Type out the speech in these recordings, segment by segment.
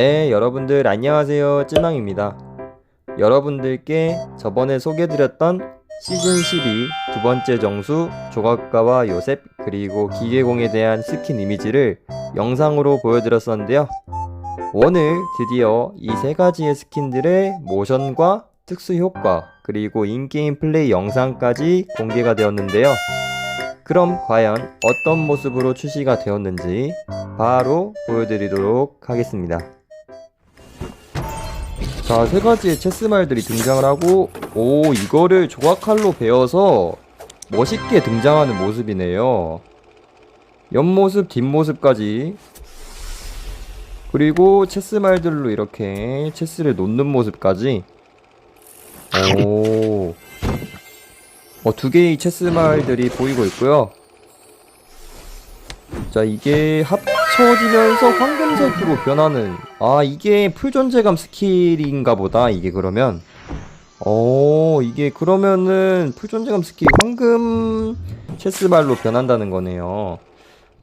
네, 여러분들 안녕하세요. 찌망입니다. 여러분들께 저번에 소개드렸던 시즌 12 두 번째 정수 조각가와 요셉 그리고 기계공에 대한 스킨 이미지를 영상으로 보여드렸었는데요. 오늘 드디어 이 세 가지의 스킨들의 모션과 특수 효과 그리고 인게임 플레이 영상까지 공개가 되었는데요. 그럼 과연 어떤 모습으로 출시가 되었는지 바로 보여드리도록 하겠습니다. 자, 세 가지의 체스 말들이 등장을 하고, 오, 이거를 조각칼로 베어서 멋있게 등장하는 모습이네요. 옆모습, 뒷모습까지. 그리고 체스 말들로 이렇게 체스를 놓는 모습까지. 오. 어, 두 개의 체스 말들이 보이고 있고요. 자, 이게 합 쳐지면서 황금색으로 변하는. 아, 이게 풀존재감 스킬인가 보다. 이게 그러면. 어, 이게 그러면은 풀존재감 스킬 황금 체스발로 변한다는 거네요.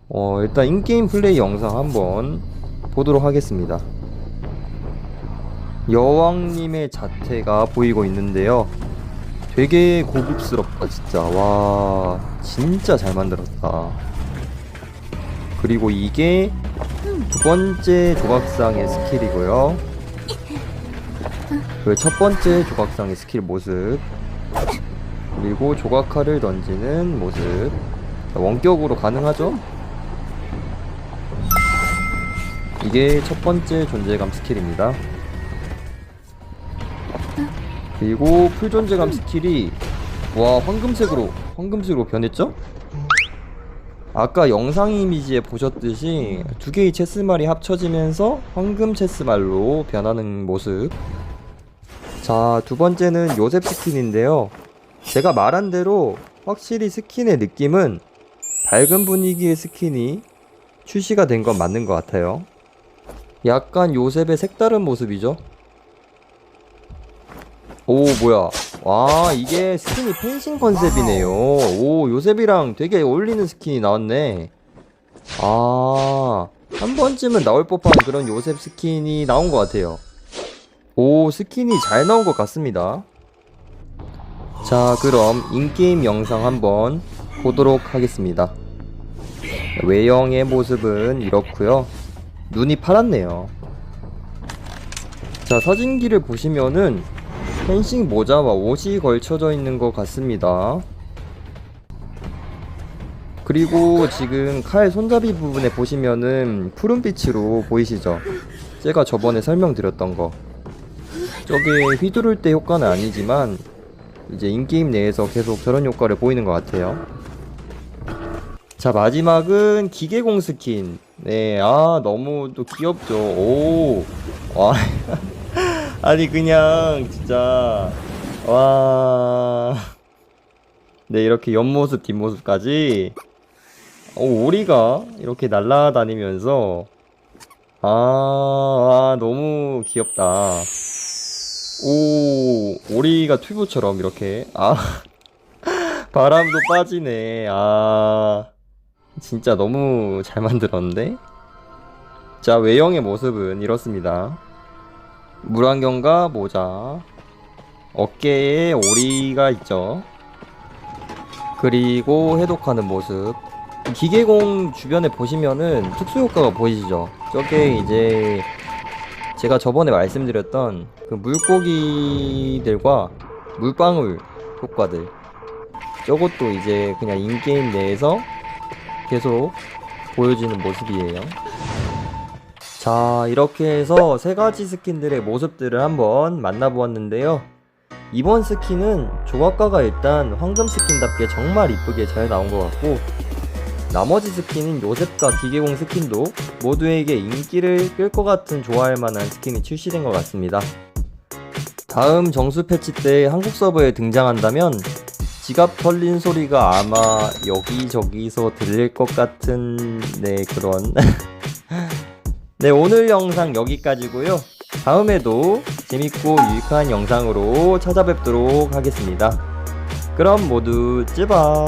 어, 일단 인게임 플레이 영상 한번 보도록 하겠습니다. 여왕님의 자태가 보이고 있는데요. 되게 고급스럽다, 진짜. 와, 진짜 잘 만들었다. 그리고 이게 두 번째 조각상의 스킬이고요. 그 첫 번째 조각상의 스킬 모습. 그리고 조각칼을 던지는 모습. 원격으로 가능하죠? 이게 첫 번째 존재감 스킬입니다. 그리고 풀 존재감 스킬이 와 황금색으로 황금색으로 변했죠? 아까 영상 이미지에 보셨듯이 두 개의 체스말이 합쳐지면서 황금 체스말로 변하는 모습. 자, 두 번째는 요셉 스킨인데요. 제가 말한 대로 확실히 스킨의 느낌은 밝은 분위기의 스킨이 출시가 된 건 맞는 것 같아요. 약간 요셉의 색다른 모습이죠. 오, 뭐야. 와, 이게 스킨이 펜싱 컨셉이네요. 오, 요셉이랑 되게 어울리는 스킨이 나왔네. 아, 한 번쯤은 나올 법한 그런 요셉 스킨이 나온 것 같아요. 오, 스킨이 잘 나온 것 같습니다. 자, 그럼 인게임 영상 한번 보도록 하겠습니다. 외형의 모습은 이렇고요. 눈이 파랗네요. 자, 사진기를 보시면은 펜싱 모자와 옷이 걸쳐져 있는 것 같습니다. 그리고 지금 칼 손잡이 부분에 보시면은 푸른빛으로 보이시죠? 제가 저번에 설명드렸던 거. 저게 휘두를 때 효과는 아니지만 이제 인게임 내에서 계속 저런 효과를 보이는 것 같아요. 자 마지막은 기계공 스킨. 네, 아 너무 또 귀엽죠. 오, 와. 아니 그냥 진짜 와. 네 이렇게 옆모습 뒷모습까지 오 오리가 이렇게 날아다니면서 아, 아 너무 귀엽다. 오 오리가 튜브처럼 이렇게 아 바람도 빠지네. 아 진짜 너무 잘 만들었는데. 자 외형의 모습은 이렇습니다. 물안경과 모자, 어깨에 오리가 있죠. 그리고 해독하는 모습. 기계공 주변에 보시면은 특수 효과가 보이시죠? 저게 이제 제가 저번에 말씀드렸던 그 물고기들과 물방울 효과들. 저것도 이제 그냥 인게임 내에서 계속 보여지는 모습이에요. 자, 이렇게 해서 세 가지 스킨들의 모습들을 한번 만나보았는데요. 이번 스킨은 조각가가 일단 황금 스킨답게 정말 이쁘게 잘 나온 것 같고, 나머지 스킨은 요셉과 기계공 스킨도 모두에게 인기를 끌 것 같은 좋아할 만한 스킨이 출시된 것 같습니다. 다음 정수 패치 때 한국 서버에 등장한다면 지갑 털린 소리가 아마 여기저기서 들릴 것 같은 네 그런 네, 오늘 영상 여기까지고요. 다음에도 재밌고 유익한 영상으로 찾아뵙도록 하겠습니다. 그럼 모두 찌바.